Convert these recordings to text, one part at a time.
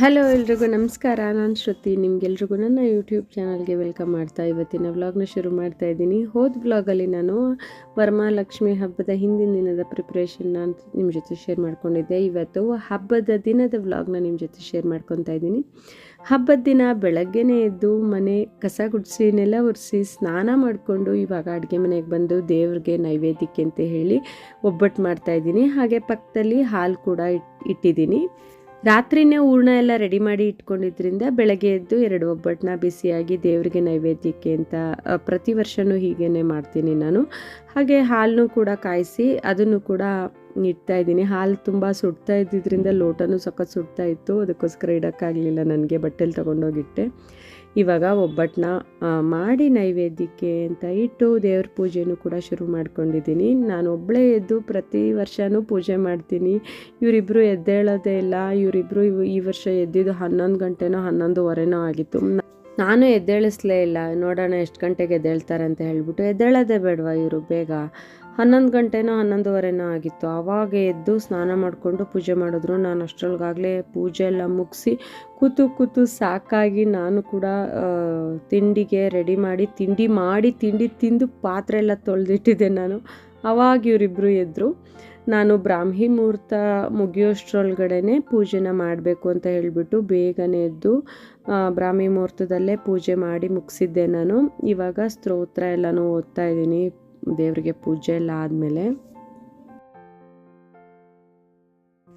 Hello ಎಲ್ರಿಗೂ ನಮಸ್ಕಾರ, ನಾನು ಶ್ರುತಿ. ನಿಮ್ಗೆಲ್ರಿಗೂ ನನ್ನ ಯೂಟ್ಯೂಬ್ ಚಾನಲ್ಗೆ ವೆಲ್ಕಮ್ ಮಾಡ್ತಾ ಇವತ್ತಿನ ವ್ಲಾಗ್ನ ಶುರು ಮಾಡ್ತಾ ಇದ್ದೀನಿ. ಹೋದ ವ್ಲಾಗಲ್ಲಿ ನಾನು ವರಮಹಾಲಕ್ಷ್ಮಿ ಹಬ್ಬದ ಹಿಂದಿನ ದಿನದ ಪ್ರಿಪ್ರೇಷನ್ನ ನಿಮ್ಮ ಜೊತೆ ಶೇರ್ ಮಾಡ್ಕೊಂಡಿದ್ದೆ. ಇವತ್ತು ಹಬ್ಬದ ದಿನದ ವ್ಲಾಗ್ನ ನಿಮ್ಮ ಜೊತೆ ಶೇರ್ ಮಾಡ್ಕೊತಾ ಇದ್ದೀನಿ. ಹಬ್ಬದ ದಿನ ಬೆಳಗ್ಗೆನೇ ಎದ್ದು ಮನೆ ಕಸ ಗುಡಿಸಿ, ನೆಲ ಒರೆಸಿ, ಸ್ನಾನ ಮಾಡಿಕೊಂಡು ಇವಾಗ ಅಡುಗೆ ಮನೆಗೆ ಬಂದು ದೇವ್ರಿಗೆ ನೈವೇದ್ಯಕ್ಕೆ ಅಂತ ಹೇಳಿ ಒಬ್ಬಟ್ಟು ಮಾಡ್ತಾ ಇದ್ದೀನಿ. ಹಾಗೆ ಪಕ್ಕದಲ್ಲಿ ಹಾಲು ಕೂಡ ಇಟ್, ಇಟ್ಟಿದ್ದೀನಿ. ರಾತ್ರಿನೇ ಹೂರ್ಣ ಎಲ್ಲ ರೆಡಿ ಮಾಡಿ ಇಟ್ಕೊಂಡಿದ್ರಿಂದ ಬೆಳಗ್ಗೆ ಎದ್ದು ಎರಡು ಒಬ್ಬಟ್ಟನ್ನ ಬಿಸಿಯಾಗಿ ದೇವರಿಗೆ ನೈವೇದ್ಯಕ್ಕೆ ಅಂತ ಪ್ರತಿ ವರ್ಷವೂ ಹೀಗೇ ಮಾಡ್ತೀನಿ ನಾನು. ಹಾಗೆ ಹಾಲನ್ನು ಕೂಡ ಕಾಯಿಸಿ, ಅದನ್ನು ಕೂಡ ಇಡ್ತಾ ಇದ್ದೀನಿ. ಹಾಲು ತುಂಬ ಸುಡ್ತಾ ಇದ್ದಿದ್ದರಿಂದ ಲೋಟನೂ ಸಖತ್ ಸುಡ್ತಾ ಇತ್ತು. ಅದಕ್ಕೋಸ್ಕರ ಇಡೋಕ್ಕಾಗಲಿಲ್ಲ ನನಗೆ, ಬಟ್ಟೆಲಿ ತೊಗೊಂಡೋಗಿಟ್ಟೆ. ಇವಾಗ ಒಬ್ಬಟ್ಟನ್ನ ಮಾಡಿ ನೈವೇದ್ಯಕ್ಕೆ ಅಂತ ಇಟ್ಟು ದೇವ್ರ ಪೂಜೆನೂ ಕೂಡ ಶುರು ಮಾಡ್ಕೊಂಡಿದ್ದೀನಿ. ನಾನು ಒಬ್ಬಳೇ ಎದ್ದು ಪ್ರತಿ ವರ್ಷವೂ ಪೂಜೆ ಮಾಡ್ತೀನಿ. ಇವರಿಬ್ಬರು ಎದ್ದೇಳೋದೇ ಇಲ್ಲ. ಇವರಿಬ್ಬರು ಈ ವರ್ಷ ಎದ್ದಿದ್ದು ಹನ್ನೊಂದು ಗಂಟೆನೋ ಹನ್ನೊಂದುವರೆನೋ ಆಗಿತ್ತು. ನಾನು ಎದ್ದೇಳಿಸ್ಲೇ ಇಲ್ಲ. ನೋಡೋಣ ಎಷ್ಟು ಗಂಟೆಗೆ ಎದ್ದೇಳ್ತಾರೆ ಅಂತ ಹೇಳಿಬಿಟ್ಟು ಎದ್ದೇಳೋದೇ ಬೇಡವಾ ಇವರು ಬೇಗ. ಹನ್ನೊಂದು ಗಂಟೆನೋ ಹನ್ನೊಂದುವರೆನೋ ಆಗಿತ್ತು. ಆವಾಗ ಎದ್ದು ಸ್ನಾನ ಮಾಡಿಕೊಂಡು ಪೂಜೆ ಮಾಡಿದ್ರು. ನಾನು ಅಷ್ಟರೊಳಗಾಗಲೇ ಪೂಜೆ ಎಲ್ಲ ಮುಗಿಸಿ ಕೂತು ಕೂತು ಸಾಕಾಗಿ ನಾನು ಕೂಡ ತಿಂಡಿಗೆ ರೆಡಿ ಮಾಡಿ ತಿಂಡಿ ಮಾಡಿ ತಿಂಡಿ ತಿಂದು ಪಾತ್ರೆ ಎಲ್ಲ ತೊಳೆದಿಟ್ಟಿದ್ದೆ ನಾನು. ಅವಾಗ ಇವರಿಬ್ಬರು ಎದ್ದರು ನಾನು ಬ್ರಾಹ್ಮಿ ಮುಹೂರ್ತ ಮುಗಿಯೋಷ್ಟ್ರೊಳಗಡೆ ಪೂಜೆನ ಮಾಡಬೇಕು ಅಂತ ಹೇಳಿಬಿಟ್ಟು ಬೇಗನೆ ಎದ್ದು ಬ್ರಾಹ್ಮಿ ಮುಹೂರ್ತದಲ್ಲೇ ಪೂಜೆ ಮಾಡಿ ಮುಗಿಸಿದ್ದೆ ನಾನು. ಇವಾಗ ಸ್ತೋತ್ರ ಎಲ್ಲನೂ ಓದ್ತಾ ಇದ್ದೀನಿ, ದೇವರಿಗೆ ಪೂಜೆ ಎಲ್ಲ ಆದಮೇಲೆ.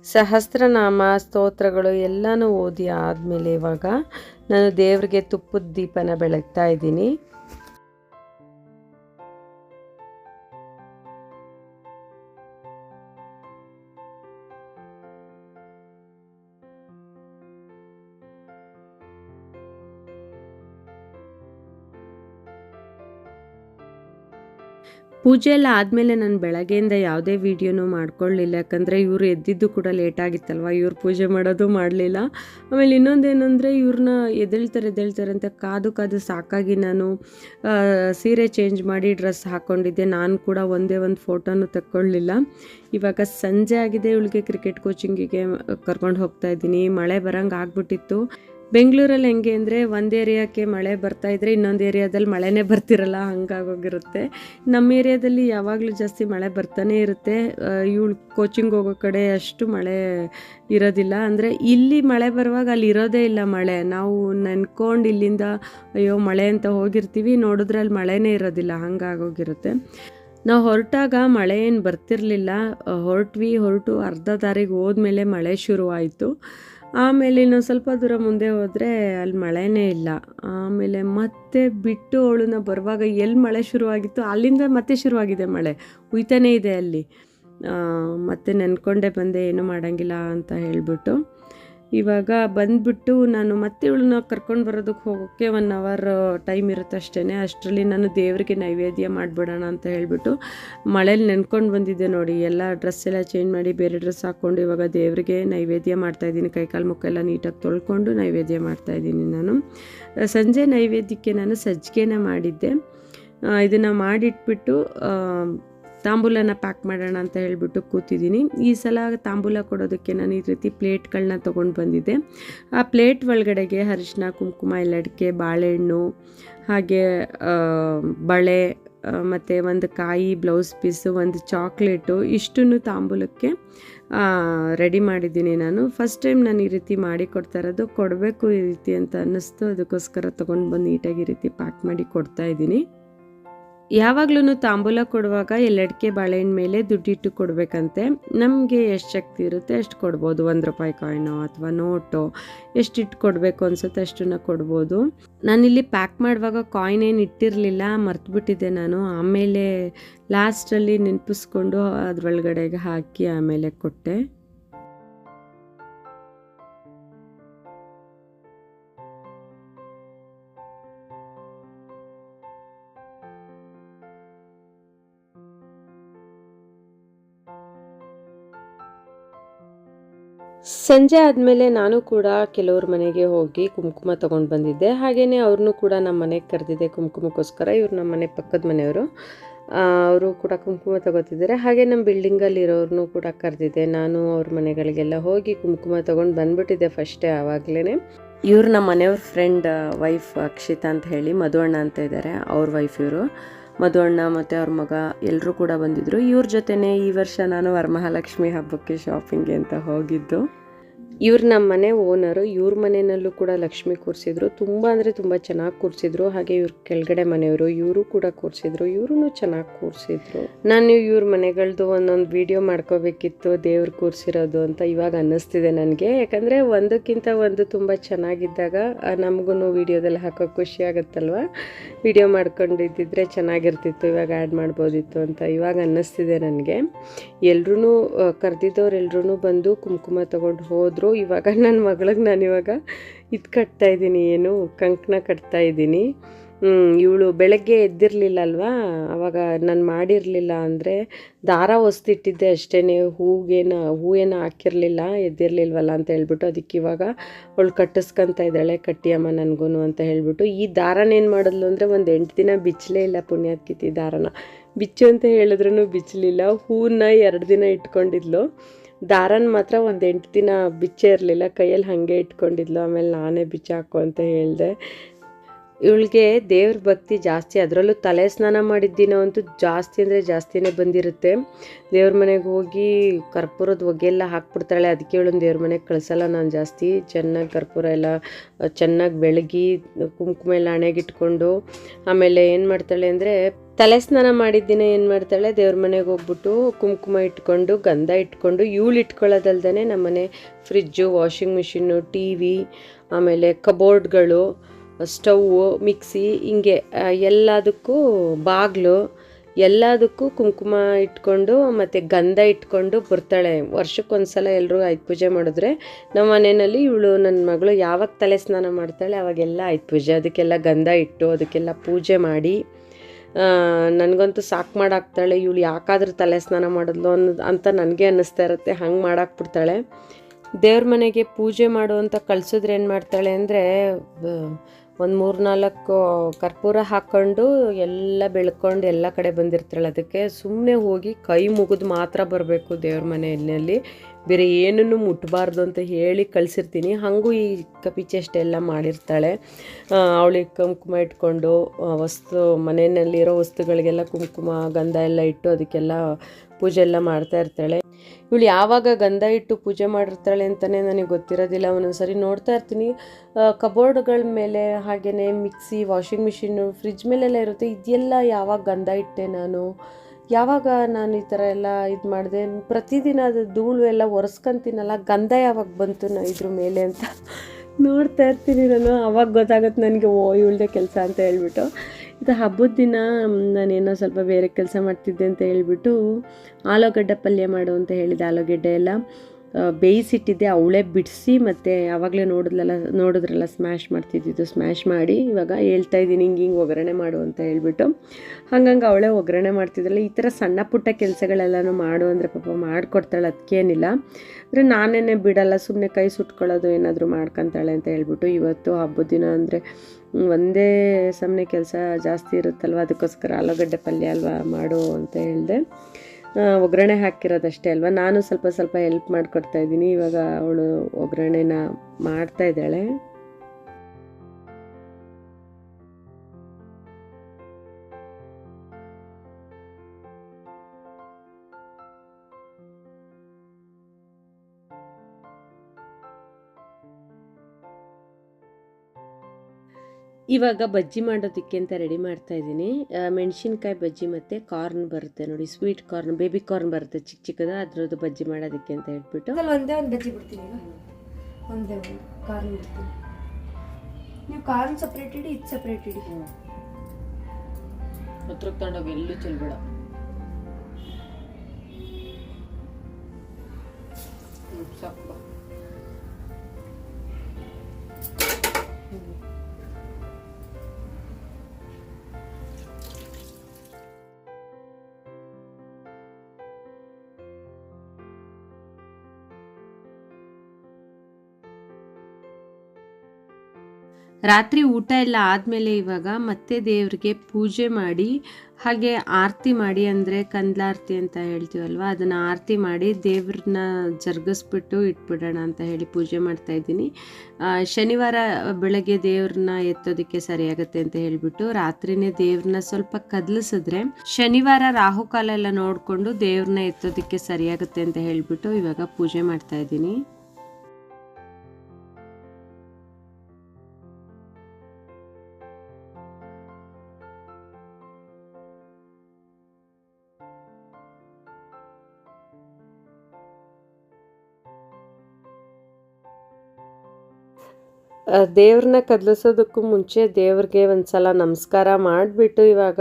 ಸಹಸ್ರನಾಮ, ಸ್ತೋತ್ರಗಳು ಎಲ್ಲನೂ ಓದಿ ಆದಮೇಲೆ ಇವಾಗ ನಾನು ದೇವರಿಗೆ ತುಪ್ಪದ ದೀಪನ ಬೆಳಗ್ತಾ ಇದ್ದೀನಿ. ಪೂಜೆ ಎಲ್ಲ ಆದಮೇಲೆ ನಾನು ಬೆಳಗ್ಗೆಯಿಂದ ಯಾವುದೇ ವೀಡಿಯೋನೂ ಮಾಡ್ಕೊಳ್ಳಿಲ್ಲ. ಯಾಕಂದರೆ ಇವರು ಎದ್ದಿದ್ದು ಕೂಡ ಲೇಟ್ ಆಗಿತ್ತಲ್ವ? ಇವ್ರು ಪೂಜೆ ಮಾಡೋದು ಮಾಡಲಿಲ್ಲ. ಆಮೇಲೆ ಇನ್ನೊಂದೇನೆಂದರೆ ಇವ್ರನ್ನ ಎದ್ದೇಳ್ತಾರೆ ಎದ್ದೇಳ್ತಾರೆ ಅಂತ ಕಾದು ಕಾದು ಸಾಕಾಗಿ ನಾನು ಸೀರೆ ಚೇಂಜ್ ಮಾಡಿ ಡ್ರೆಸ್ ಹಾಕ್ಕೊಂಡಿದ್ದೆ ನಾನು ಕೂಡ ಒಂದೇ ಒಂದು ಫೋಟೋನು ತಕ್ಕೊಳ್ಳಿಲ್ಲ. ಇವಾಗ ಸಂಜೆ ಆಗಿದೆ, ಇವಳಿಗೆ ಕ್ರಿಕೆಟ್ ಕೋಚಿಂಗಿಗೆ ಕರ್ಕೊಂಡು ಹೋಗ್ತಾ ಇದ್ದೀನಿ. ಮಳೆ ಬರಂಗೆ ಆಗ್ಬಿಟ್ಟಿತ್ತು. ಬೆಂಗಳೂರಲ್ಲಿ ಹೆಂಗೆ ಅಂದರೆ ಒಂದು ಏರಿಯಾಕ್ಕೆ ಮಳೆ ಬರ್ತಾ ಇದ್ರೆ ಇನ್ನೊಂದು ಏರಿಯಾದಲ್ಲಿ ಮಳೆನೇ ಬರ್ತಿರಲ್ಲ, ಹಂಗಾಗೋಗಿರುತ್ತೆ. ನಮ್ಮ ಏರಿಯಾದಲ್ಲಿ ಯಾವಾಗಲೂ ಜಾಸ್ತಿ ಮಳೆ ಬರ್ತಾನೆ ಇರುತ್ತೆ. ಇವಳು ಕೋಚಿಂಗ್ ಹೋಗೋ ಕಡೆ ಅಷ್ಟು ಮಳೆ ಇರೋದಿಲ್ಲ. ಅಂದರೆ ಇಲ್ಲಿ ಮಳೆ ಬರುವಾಗ ಅಲ್ಲಿ ಇರೋದೇ ಇಲ್ಲ ಮಳೆ. ನಾವು ನೆನ್ಕೊಂಡು ಇಲ್ಲಿಂದ, ಅಯ್ಯೋ, ಮಳೆ ಅಂತ ಹೋಗಿರ್ತೀವಿ, ನೋಡಿದ್ರೆ ಅಲ್ಲಿ ಮಳೆನೇ ಇರೋದಿಲ್ಲ, ಹಂಗಾಗೋಗಿರುತ್ತೆ. ನಾವು ಹೊರಟಾಗ ಮಳೆ ಏನು ಬರ್ತಿರಲಿಲ್ಲ. ಹೊರಟ್ವಿ, ಹೊರಟು ಅರ್ಧ ದಾರಿಗೆ ಹೋದ್ಮೇಲೆ ಮಳೆ ಶುರುವಾಯಿತು. ಆಮೇಲೆ ಇನ್ನೊಂದು ಸ್ವಲ್ಪ ದೂರ ಮುಂದೆ ಹೋದರೆ ಅಲ್ಲಿ ಮಳೆನೇ ಇಲ್ಲ. ಆಮೇಲೆ ಮತ್ತೆ ಬಿಟ್ಟು ಅವಳನ್ನ ಬರುವಾಗ ಎಲ್ಲಿ ಮಳೆ ಶುರುವಾಗಿತ್ತು? ಅಲ್ಲಿಂದ ಮತ್ತೆ ಶುರುವಾಗಿದೆ ಮಳೆ. ಉಯ್ತಾನೇ ಇದೆ ಅಲ್ಲಿ. ಮತ್ತೆ ನೆನ್ಕೊಂಡೇ ಬಂದೆ, ಏನೂ ಮಾಡೋಂಗಿಲ್ಲ ಅಂತ ಹೇಳಿಬಿಟ್ಟು. ಇವಾಗ ಬಂದುಬಿಟ್ಟು ನಾನು ಮತ್ತೆ ಇವಳನ್ನ ಕರ್ಕೊಂಡು ಬರೋದಕ್ಕೆ ಹೋಗೋಕ್ಕೆ ಒನ್ ಅವರ್ ಟೈಮ್ ಇರುತ್ತೆ ಅಷ್ಟೇ ಅಷ್ಟರಲ್ಲಿ ನಾನು ದೇವರಿಗೆ ನೈವೇದ್ಯ ಮಾಡಿಬಿಡೋಣ ಅಂತ ಹೇಳಿಬಿಟ್ಟು ಮಳೇಲಿ ನೆನ್ಕೊಂಡು ಬಂದಿದ್ದೆ ನೋಡಿ. ಎಲ್ಲ ಡ್ರೆಸ್ ಎಲ್ಲ ಚೇಂಜ್ ಮಾಡಿ ಬೇರೆ ಡ್ರೆಸ್ ಹಾಕ್ಕೊಂಡು ಇವಾಗ ದೇವರಿಗೆ ನೈವೇದ್ಯ ಮಾಡ್ತಾಯಿದ್ದೀನಿ ಕೈಕಾಲು ಮುಖ ಎಲ್ಲ ನೀಟಾಗಿ ತೊಳ್ಕೊಂಡು ನೈವೇದ್ಯ ಮಾಡ್ತಾಯಿದ್ದೀನಿ ನಾನು. ಸಂಜೆ ನೈವೇದ್ಯಕ್ಕೆ ನಾನು ಸಜ್ಜಿಗೆನ ಮಾಡಿದ್ದೆ. ಇದನ್ನು ಮಾಡಿಟ್ಬಿಟ್ಟು ತಾಂಬೂಲನ ಪ್ಯಾಕ್ ಮಾಡೋಣ ಅಂತ ಹೇಳಿಬಿಟ್ಟು ಕೂತಿದ್ದೀನಿ. ಈ ಸಲ ತಾಂಬೂಲ ಕೊಡೋದಕ್ಕೆ ನಾನು ಈ ರೀತಿ ಪ್ಲೇಟ್ಗಳನ್ನ ತೊಗೊಂಡು ಬಂದಿದ್ದೆ. ಆ ಪ್ಲೇಟ್ ಒಳಗಡೆಗೆ ಅರಿಶಿನ, ಕುಂಕುಮ ಎಲ್ಲಡಿಕೆ ಬಾಳೆಹಣ್ಣು, ಹಾಗೆ ಬಳೆ ಮತ್ತು ಒಂದು ಕಾಯಿ ಬ್ಲೌಸ್ ಪೀಸು ಒಂದು ಚಾಕ್ಲೇಟು ಇಷ್ಟನ್ನು ತಾಂಬೂಲಕ್ಕೆ ರೆಡಿ ಮಾಡಿದ್ದೀನಿ ನಾನು. ಫಸ್ಟ್ ಟೈಮ್ ನಾನು ಈ ರೀತಿ ಮಾಡಿ ಕೊಡ್ತಾ ಇರೋದು. ಕೊಡಬೇಕು ಈ ರೀತಿ ಅಂತ ಅನ್ನಿಸ್ತು. ಅದಕ್ಕೋಸ್ಕರ ತೊಗೊಂಡು ಬಂದು ನೀಟಾಗಿ ಈ ರೀತಿ ಪ್ಯಾಕ್ ಮಾಡಿ ಕೊಡ್ತಾ ಇದ್ದೀನಿ. ಯಾವಾಗ್ಲೂ ತಾಂಬೂಲ ಕೊಡುವಾಗ ಎಲ್ಲಡಿಕೆ ಬಾಳೆಹಣ್ಣು ಮೇಲೆ ದುಡ್ಡಿಟ್ಟು ಕೊಡಬೇಕಂತೆ. ನಮಗೆ ಎಷ್ಟು ಶಕ್ತಿ ಇರುತ್ತೆ ಅಷ್ಟು ಕೊಡ್ಬೋದು. ಒಂದು ರೂಪಾಯಿ ಕಾಯಿನೋ ಅಥವಾ ನೋಟು ಎಷ್ಟಿಟ್ಟು ಕೊಡಬೇಕು ಅನ್ಸುತ್ತೆ ಅಷ್ಟನ್ನು ಕೊಡ್ಬೋದು. ನಾನಿಲ್ಲಿ ಪ್ಯಾಕ್ ಮಾಡುವಾಗ ಕಾಯಿನ್ ಏನು ಇಟ್ಟಿರಲಿಲ್ಲ, ಮರ್ತುಬಿಟ್ಟಿದ್ದೆ ನಾನು. ಆಮೇಲೆ ಲಾಸ್ಟಲ್ಲಿ ನೆನಪಿಸ್ಕೊಂಡು ಅದ್ರೊಳಗಡೆಗೆ ಹಾಕಿ ಆಮೇಲೆ ಕೊಟ್ಟೆ. ಸಂಜೆ ಆದಮೇಲೆ ನಾನು ಕೂಡ ಕೆಲವ್ರ ಮನೆಗೆ ಹೋಗಿ ಕುಂಕುಮ ತೊಗೊಂಡು ಬಂದಿದ್ದೆ. ಹಾಗೆಯೇ ಅವ್ರನ್ನೂ ಕೂಡ ನಮ್ಮ ಮನೆಗೆ ಕರೆದಿದ್ದೆ ಕುಂಕುಮಕ್ಕೋಸ್ಕರ. ಇವ್ರು ನಮ್ಮ ಮನೆ ಪಕ್ಕದ ಮನೆಯವರು. ಅವರು ಕೂಡ ಕುಂಕುಮ ತಗೋತಿದ್ದಾರೆ. ಹಾಗೆ ನಮ್ಮ ಬಿಲ್ಡಿಂಗಲ್ಲಿರೋರ್ನು ಕೂಡ ಕರೆದಿದ್ದೆ. ನಾನು ಅವ್ರ ಮನೆಗಳಿಗೆಲ್ಲ ಹೋಗಿ ಕುಂಕುಮ ತೊಗೊಂಡು ಬಂದ್ಬಿಟ್ಟಿದ್ದೆ ಫಸ್ಟೇ ಆವಾಗಲೇ ಇವ್ರು ನಮ್ಮ ಮನೆಯವ್ರ ಫ್ರೆಂಡ್ ವೈಫ್ ಅಕ್ಷಿತಾ ಅಂತ ಹೇಳಿ ಮಧುವಣ್ಣ ಅಂತ ಇದ್ದಾರೆ ಅವ್ರ ವೈಫ್ ಇವರು. ಮಧು ಅಣ್ಣ ಮತ್ತು ಅವ್ರ ಮಗ ಎಲ್ಲರೂ ಕೂಡ ಬಂದಿದ್ದರು ಇವ್ರ ಜೊತೆನೇ ಈ ವರ್ಷ ನಾನು ವರಮಹಾಲಕ್ಷ್ಮಿ ಹಬ್ಬಕ್ಕೆ ಶಾಪಿಂಗ್ಗೆ ಅಂತ ಹೋಗಿದ್ದು. ಇವ್ರು ನಮ್ಮ ಮನೆ ಓನರು ಇವ್ರ ಮನೆಯಲ್ಲೂ ಕೂಡ ಲಕ್ಷ್ಮಿ ಕೂರಿಸಿದ್ರು. ತುಂಬ ಅಂದರೆ ತುಂಬ ಚೆನ್ನಾಗಿ ಕೂರಿಸಿದ್ರು. ಹಾಗೆ ಇವ್ರ ಕೆಳಗಡೆ ಮನೆಯವರು, ಇವರು ಕೂಡ ಕೂರಿಸಿದ್ರು. ಇವ್ರೂ ಚೆನ್ನಾಗಿ ಕೂರಿಸಿದ್ರು. ನಾನು ಇವ್ರ ಮನೆಗಳದ್ದು ಒಂದೊಂದು ವಿಡಿಯೋ ಮಾಡ್ಕೋಬೇಕಿತ್ತು, ದೇವ್ರು ಕೂರಿಸಿರೋದು ಅಂತ ಇವಾಗ ಅನ್ನಿಸ್ತಿದೆ ನನಗೆ. ಯಾಕಂದರೆ ಒಂದಕ್ಕಿಂತ ಒಂದು ತುಂಬ ಚೆನ್ನಾಗಿದ್ದಾಗ ನಮಗೂ ವಿಡಿಯೋದಲ್ಲಿ ಹಾಕೋ ಖುಷಿ ಆಗುತ್ತಲ್ವ? ವಿಡಿಯೋ ಮಾಡ್ಕೊಂಡಿದ್ದಿದ್ರೆ ಚೆನ್ನಾಗಿರ್ತಿತ್ತು, ಇವಾಗ ಆ್ಯಡ್ ಮಾಡ್ಬೋದಿತ್ತು ಅಂತ ಇವಾಗ ಅನ್ನಿಸ್ತಿದೆ ನನಗೆ. ಎಲ್ರೂ ಕರೆದಿದ್ದವ್ರು ಬಂದು ಕುಂಕುಮ ತಗೊಂಡು ಹೋದರು. ಇವಾಗ ನನ್ನ ಮಗಳಿಗೆ ನಾನು ಇವಾಗ ಇದು ಕಟ್ತಾ ಇದ್ದೀನಿ. ಏನು ಕಂಕಣ ಕಟ್ತಾ ಇದ್ದೀನಿ. ಇವಳು ಬೆಳಗ್ಗೆ ಎದ್ದಿರಲಿಲ್ಲ ಅಲ್ವಾ? ಅವಾಗ ನಾನು ಮಾಡಿರಲಿಲ್ಲ ಅಂದರೆ ದಾರ ಹೊಸ್ತಿಟ್ಟಿದ್ದೆ ಅಷ್ಟೇ ಹೂಗೇನು, ಹೂವೇನು ಹಾಕಿರಲಿಲ್ಲ. ಎದ್ದಿರಲಿಲ್ವಲ್ಲ ಅಂತ ಹೇಳ್ಬಿಟ್ಟು ಅದಕ್ಕೆ ಇವಾಗ ಅವಳು ಕಟ್ಟಿಸ್ಕೊತಾ ಇದ್ದಾಳೆ ಕಟ್ಟಿಯಮ್ಮ ನನಗೂ ಅಂತ ಹೇಳ್ಬಿಟ್ಟು. ಈ ದಾರನೇನು ಮಾಡಿದ್ಲು ಅಂದರೆ ಒಂದು ಎಂಟು ದಿನ ಬಿಚ್ಚಲೇ ಇಲ್ಲ ಪುಣ್ಯಾತ್ಕಿತಿ ದಾರನ. ಬಿಚ್ಚು ಅಂತ ಹೇಳಿದ್ರೂ ಬಿಚ್ಚಲಿಲ್ಲ ಹೂವನ್ನ ಎರಡು ದಿನ ಇಟ್ಕೊಂಡಿದ್ಲು. ದಾರನ ಮಾತ್ರ ಒಂದು ಎಂಟು ದಿನ ಬಿಚ್ಚೇ ಇರಲಿಲ್ಲ. ಕೈಯಲ್ಲಿ ಹಾಗೆ ಇಟ್ಕೊಂಡಿದ್ಲು. ಆಮೇಲೆ ನಾನೇ ಬಿಚ್ಚಾಕು ಅಂತ ಹೇಳಿದೆ. ಇವಳಿಗೆ ದೇವ್ರ ಭಕ್ತಿ ಜಾಸ್ತಿ. ಅದರಲ್ಲೂ ತಲೆ ಸ್ನಾನ ಮಾಡಿದ ದಿನ ಅಂತೂ ಜಾಸ್ತಿ ಅಂದರೆ ಜಾಸ್ತಿನೇ ಬಂದಿರುತ್ತೆ. ದೇವ್ರ ಮನೆಗೆ ಹೋಗಿ ಕರ್ಪೂರದ ಹೊಗೆ ಎಲ್ಲ ಹಾಕ್ಬಿಡ್ತಾಳೆ. ಅದಕ್ಕೆ ಇವಳೊಂದು ದೇವ್ರ ಮನೆಗೆ ಕಳಿಸಲ್ಲ ನಾನು ಜಾಸ್ತಿ. ಚೆನ್ನಾಗಿ ಕರ್ಪೂರ ಎಲ್ಲ ಚೆನ್ನಾಗಿ ಬೆಳಗಿ ಕುಂಕುಮ ಎಲ್ಲ ಹಣೆಗಿಟ್ಕೊಂಡು ಆಮೇಲೆ ಏನು ಮಾಡ್ತಾಳೆ ಅಂದರೆ ತಲೆ ಸ್ನಾನ ಮಾಡಿದ ದಿನ ಏನು ಮಾಡ್ತಾಳೆ? ದೇವ್ರ ಮನೆಗೆ ಹೋಗ್ಬಿಟ್ಟು ಕುಂಕುಮ ಇಟ್ಕೊಂಡು, ಗಂಧ ಇಟ್ಕೊಂಡು ಇವಳು ಇಟ್ಕೊಳ್ಳೋದಲ್ದೇ ನಮ್ಮನೆ fridge, washing machine T V ಆಮೇಲೆ ಕಬೋರ್ಡ್ಗಳು, ಸ್ಟವ್ವು, ಮಿಕ್ಸಿ, ಹಿಂಗೆ ಎಲ್ಲದಕ್ಕೂ ಬಾಗಿಲು, ಎಲ್ಲದಕ್ಕೂ ಕುಂಕುಮ ಇಟ್ಕೊಂಡು ಮತ್ತು ಗಂಧ ಇಟ್ಕೊಂಡು ಬರ್ತಾಳೆ. ವರ್ಷಕ್ಕೊಂದ್ಸಲ ಎಲ್ಲರೂ ಆಯ್ತು ಪೂಜೆ ಮಾಡಿದ್ರೆ ನಮ್ಮ ಮನೆಯಲ್ಲಿ ಇವಳು ನನ್ನ ಮಗಳು ಯಾವಾಗ ತಲೆ ಸ್ನಾನ ಮಾಡ್ತಾಳೆ, ಅವಾಗೆಲ್ಲ ಆಯ್ತು ಪೂಜೆ. ಅದಕ್ಕೆಲ್ಲ ಗಂಧ ಇಟ್ಟು, ಅದಕ್ಕೆಲ್ಲ ಪೂಜೆ ಮಾಡಿ ನನಗಂತೂ ಸಾಕು ಮಾಡಾಕ್ತಾಳೆ, ಇವಳು ಯಾಕಾದ್ರೂ ತಲೆ ಸ್ನಾನ ಮಾಡಿದ್ಲು ಅನ್ನೋದು ಅಂತ ನನಗೆ ಅನ್ನಿಸ್ತಾ ಇರುತ್ತೆ, ಹಂಗೆ ಮಾಡಾಕ್ಬಿಡ್ತಾಳೆ. ದೇವ್ರ ಮನೆಗೆ ಪೂಜೆ ಮಾಡುವಂಥ ಕಳ್ಸಿದ್ರೆ ಏನು ಮಾಡ್ತಾಳೆ ಅಂದರೆ ಒಂದು ಮೂರು ನಾಲ್ಕು ಕರ್ಪೂರ ಹಾಕ್ಕೊಂಡು ಎಲ್ಲ ಬೆಳ್ಕೊಂಡು ಎಲ್ಲ ಕಡೆ ಬಂದಿರ್ತಾಳೆ. ಅದಕ್ಕೆ ಸುಮ್ಮನೆ ಹೋಗಿ ಕೈ ಮುಗಿದು ಮಾತ್ರ ಬರಬೇಕು ದೇವ್ರ ಮನೆಯಲ್ಲಿ ಬೇರೆ ಏನನ್ನು ಮುಟ್ಟಬಾರ್ದು ಅಂತ ಹೇಳಿ ಕಳಿಸಿರ್ತೀನಿ. ಹಾಗೂ ಈ ಕಪಿಚೆಷ್ಟೆಲ್ಲ ಮಾಡಿರ್ತಾಳೆ. ಅವಳಿಗೆ ಕುಂಕುಮ ಇಟ್ಕೊಂಡು ವಸ್ತು, ಮನೆಯಲ್ಲಿರೋ ವಸ್ತುಗಳಿಗೆಲ್ಲ ಕುಂಕುಮ, ಗಂಧ ಎಲ್ಲ ಇಟ್ಟು ಅದಕ್ಕೆಲ್ಲ ಪೂಜೆ ಎಲ್ಲ ಮಾಡ್ತಾ ಇರ್ತಾಳೆ. ಇವಳು ಯಾವಾಗ ಗಂಧ ಇಟ್ಟು ಪೂಜೆ ಮಾಡಿರ್ತಾಳೆ ಅಂತಲೇ ನನಗೆ ಗೊತ್ತಿರೋದಿಲ್ಲ. ಒಂದೊಂದ್ಸರಿ ನೋಡ್ತಾ ಇರ್ತೀನಿ. ಕಬೋರ್ಡ್ಗಳ ಮೇಲೆ ಹಾಗೆಯೇ ಮಿಕ್ಸಿ, ವಾಷಿಂಗ್ ಮಿಷಿನ್ನು ಫ್ರಿಜ್ ಮೇಲೆಲ್ಲ ಇರುತ್ತೆ. ಇದೆಲ್ಲ ಯಾವಾಗ ಗಂಧ ಇಟ್ಟೆ ನಾನು? ಯಾವಾಗ ನಾನು ಈ ಥರ ಎಲ್ಲ ಇದು ಮಾಡಿದೆ? ಪ್ರತಿದಿನ ಅದು ಧೂಳು ಎಲ್ಲ ಒರೆಸ್ಕೊಂತೀನಲ್ಲ ಗಂಧ ಯಾವಾಗ ಬಂತು ನಾ ಇದ್ರ ಮೇಲೆ ಅಂತ. ನೋಡ್ತಾ ಇರ್ತೀನಿ ನಾನು, ಅವಾಗ ಗೊತ್ತಾಗುತ್ತೆ ನನಗೆ, ಓ, ಇವಳ್ದೆ ಕೆಲಸ ಅಂತ ಹೇಳ್ಬಿಟ್ಟು. ಇದು ಹಬ್ಬದ ದಿನ ನಾನೇನೋ ಸ್ವಲ್ಪ ಬೇರೆ ಕೆಲಸ ಮಾಡ್ತಿದ್ದೆ ಅಂತ ಹೇಳ್ಬಿಟ್ಟು, ಆಲೂಗಡ್ಡೆ ಪಲ್ಯ ಮಾಡು ಅಂತ ಹೇಳಿದೆ ಆಲೂಗಡ್ಡೆ ಎಲ್ಲ. ಬೇಯಿಸಿಟ್ಟಿದ್ದೆ ಅವಳೇ ಬಿಡಿಸಿ ಮತ್ತು ಆವಾಗಲೇ ನೋಡಿದ್ಲಲ್ಲ, ನೋಡಿದ್ರಲ್ಲ ಸ್ಮ್ಯಾಶ್ ಮಾಡ್ತಿದ್ದಿದ್ದು ಸ್ಮ್ಯಾಶ್ ಮಾಡಿ ಇವಾಗ ಹೇಳ್ತಾ ಇದ್ದೀನಿ, ಹಿಂಗೆ ಹಿಂಗೆ ಒಗ್ಗರಣೆ ಮಾಡು ಅಂತ ಹೇಳ್ಬಿಟ್ಟು. ಹಂಗಂಗೆ ಅವಳೇ ಒಗ್ಗರಣೆ ಮಾಡ್ತಿದ್ರಲ್ಲ, ಈ ಥರ ಸಣ್ಣ ಪುಟ್ಟ ಕೆಲಸಗಳೆಲ್ಲನೂ ಮಾಡು ಅಂದರೆ ಪಾಪ ಮಾಡಿಕೊಡ್ತಾಳೆ ಅದಕ್ಕೇನಿಲ್ಲ ಅಂದರೆ ನಾನೇನೆ ಬಿಡಲ್ಲ ಸುಮ್ಮನೆ ಕೈ ಸುಟ್ಕೊಳ್ಳೋದು ಏನಾದರೂ ಮಾಡ್ಕೊತಾಳೆ ಅಂತ ಹೇಳ್ಬಿಟ್ಟು ಇವತ್ತು ಹಬ್ಬದ ದಿನ ಅಂದರೆ ಒಂದೇ ಸಮನೆ ಕೆಲಸ ಜಾಸ್ತಿ ಇರುತ್ತಲ್ವ, ಅದಕ್ಕೋಸ್ಕರ ಆಲೂಗಡ್ಡೆ ಪಲ್ಯ ಅಲ್ವಾ ಮಾಡು ಅಂತ ಹೇಳಿದೆ. ಒಗ್ಗರಣೆ ಹಾಕಿರೋದಷ್ಟೇ ಅಲ್ವಾ? ನಾನು ಸ್ವಲ್ಪ ಸ್ವಲ್ಪ ಹೆಲ್ಪ್ ಮಾಡಿಕೊಡ್ತಾ ಇದ್ದೀನಿ. ಇವಾಗ ಅವಳು ಒಗ್ಗರಣೆನ ಮಾಡ್ತಾ ಇದ್ದಾಳೆ. ಇವಾಗ ಬಜ್ಜಿ ಮಾಡೋದಕ್ಕೆ ಅಂತ ರೆಡಿ ಮಾಡ್ತಾ ಇದ್ದೀನಿ. ಮೆಣಸಿನ್ಕಾಯಿ ಬಜ್ಜಿ ಮತ್ತು ಕಾರ್ನ್ ಬರುತ್ತೆ ನೋಡಿ ಸ್ವೀಟ್ ಕಾರ್ನ್ ಬೇಬಿ ಕಾರ್ನ್ ಬರುತ್ತೆ ಚಿಕ್ಕ ಚಿಕ್ಕದ ಅದ್ರದ್ದು ಬಜ್ಜಿ ಮಾಡೋದಕ್ಕೆ ಅಂತ ಹೇಳ್ಬಿಟ್ಟು. ಒಂದೇ ಒಂದು ಬಜ್ಜಿ ಬಿಡ್ತೀನಿ ಒಂದೇ ಒಂದು ಕಾರ್ನ್ ಬಿಡ್ತೀನಿ. ನೀವು ಕಾರ್ನ್ ಸಪ್ರೇಟ್ ಇಡಿ ಇದು ಸಪ್ರೇಟ್ ಇಡಿ. ಹತ್ರಕ್ಕೆ ತಗೊಂಡೋಗಿ ಎಲ್ಲೂ ಚೆಲ್ಬೇಡ. ಸಾಕು ರಾತ್ರಿ ಊಟ ಎಲ್ಲ ಆದಮೇಲೆ ಇವಾಗ ಮತ್ತೆ ದೇವರಿಗೆ ಪೂಜೆ ಮಾಡಿ, ಹಾಗೆ ಆರತಿ ಮಾಡಿ ಅಂದರೆ ಕಂದ್ಲಾರತಿ ಅಂತ ಹೇಳ್ತೀವಲ್ವ, ಅದನ್ನು ಆರತಿ ಮಾಡಿ ದೇವ್ರನ್ನ ಜರುಗಿಸ್ಬಿಟ್ಟು ಇಟ್ಬಿಡೋಣ ಅಂತ ಹೇಳಿ ಪೂಜೆ ಮಾಡ್ತಾ ಇದ್ದೀನಿ. ಶನಿವಾರ ಬೆಳಗ್ಗೆ ದೇವ್ರನ್ನ ಎತ್ತೋದಕ್ಕೆ ಸರಿಯಾಗುತ್ತೆ ಅಂತ ಹೇಳಿಬಿಟ್ಟು ರಾತ್ರಿನೇ ದೇವ್ರನ್ನ ಸ್ವಲ್ಪ ಕದಲಿಸಿದ್ರೆ ಶನಿವಾರ ರಾಹುಕಾಲ ಎಲ್ಲ ನೋಡಿಕೊಂಡು ದೇವ್ರನ್ನ ಎತ್ತೋದಕ್ಕೆ ಸರಿಯಾಗುತ್ತೆ ಅಂತ ಹೇಳಿಬಿಟ್ಟು ಇವಾಗ ಪೂಜೆ ಮಾಡ್ತಾ ಇದ್ದೀನಿ. ದೇವ್ರನ್ನ ಕದಲಿಸೋದಕ್ಕೂ ಮುಂಚೆ ದೇವ್ರಿಗೆ ಒಂದ್ಸಲ ನಮಸ್ಕಾರ ಮಾಡಿಬಿಟ್ಟು ಇವಾಗ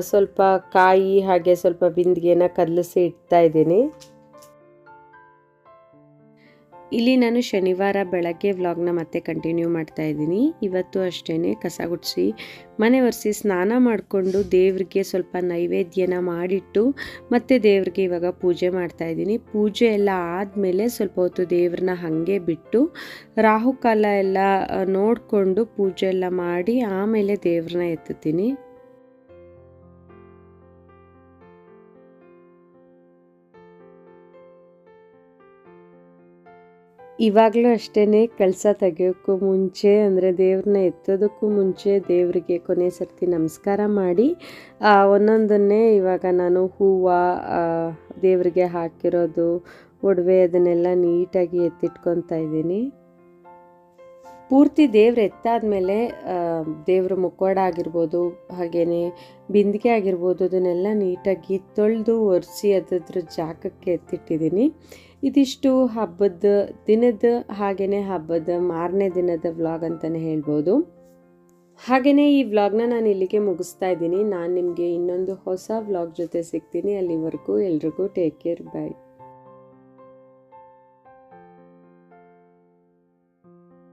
ಸ್ವಲ್ಪ ಕಾಯಿ ಹಾಗೆ ಸ್ವಲ್ಪ ಬಿಂದಿಗೆನ ಕದಲಿಸಿ ಇಡ್ತಾ ಇದ್ದೀನಿ. ಇಲ್ಲಿ ನಾನು ಶನಿವಾರ ಬೆಳಗ್ಗೆ ವ್ಲಾಗ್ನ ಮತ್ತೆ ಕಂಟಿನ್ಯೂ ಮಾಡ್ತಾ ಇದ್ದೀನಿ. ಇವತ್ತು ಅಷ್ಟೇ ಕಸ ಗುಡಿಸಿ, ಮನೆ ಒರೆಸಿ ಸ್ನಾನ ಮಾಡಿಕೊಂಡು ದೇವ್ರಿಗೆ ಸ್ವಲ್ಪ ನೈವೇದ್ಯನ ಮಾಡಿಟ್ಟು ಮತ್ತೆ ದೇವ್ರಿಗೆ ಇವಾಗ ಪೂಜೆ ಮಾಡ್ತಾ ಇದ್ದೀನಿ. ಪೂಜೆ ಎಲ್ಲ ಆದಮೇಲೆ ಸ್ವಲ್ಪ ಹೊತ್ತು ದೇವ್ರನ್ನ ಹಾಗೆ ಬಿಟ್ಟು ರಾಹುಕಾಲ ಎಲ್ಲ ನೋಡಿಕೊಂಡು ಪೂಜೆ ಎಲ್ಲ ಮಾಡಿ ಆಮೇಲೆ ದೇವ್ರನ್ನ ಎತ್ತುತ್ತೀನಿ. ಇವಾಗಲೂ ಅಷ್ಟೇ ಕೆಲಸ ತೆಗಿಯೋಕ್ಕೂ ಮುಂಚೆ, ಅಂದರೆ ದೇವ್ರನ್ನ ಎತ್ತೋದಕ್ಕೂ ಮುಂಚೆ ದೇವರಿಗೆ ಕೊನೆ ಸರ್ತಿ ನಮಸ್ಕಾರ ಮಾಡಿ ಒಂದೊಂದನ್ನೇ ಇವಾಗ ನಾನು ಹೂವು ದೇವರಿಗೆ ಹಾಕಿರೋದು, ಒಡವೆ ಅದನ್ನೆಲ್ಲ ನೀಟಾಗಿ ಎತ್ತಿಟ್ಕೊತಾ ಇದ್ದೀನಿ. ಪೂರ್ತಿ ದೇವ್ರು ಎತ್ತಾದ್ಮೇಲೆ ದೇವ್ರ ಮುಕ್ಕೋಡ ಆಗಿರ್ಬೋದು ಹಾಗೆಯೇ ಬಿಂದಿಗೆ ಆಗಿರ್ಬೋದು, ಅದನ್ನೆಲ್ಲ ನೀಟಾಗಿ ತೊಳೆದು ಒರೆಸಿ ಅದ್ರ ಜಾಗಕ್ಕೆ ಎತ್ತಿಟ್ಟಿದ್ದೀನಿ. ಇದಿಷ್ಟು ಹಬ್ಬದ ದಿನದ ಹಾಗೆಯೇ ಹಬ್ಬದ ಮಾರನೇ ದಿನದ ವ್ಲಾಗ್ ಅಂತಲೇ ಹೇಳ್ಬೋದು. ಹಾಗೆಯೇ ಈ ವ್ಲಾಗ್ನ ನಾನು ಇಲ್ಲಿಗೆ ಮುಗಿಸ್ತಾ ಇದ್ದೀನಿ. ನಾನು ನಿಮಗೆ ಇನ್ನೊಂದು ಹೊಸ ವ್ಲಾಗ್ ಜೊತೆ ಸಿಗ್ತೀನಿ ಅಲ್ಲಿವರೆಗೂ ಎಲ್ರಿಗೂ ಟೇಕ್ ಕೇರ್, ಬಾಯ್.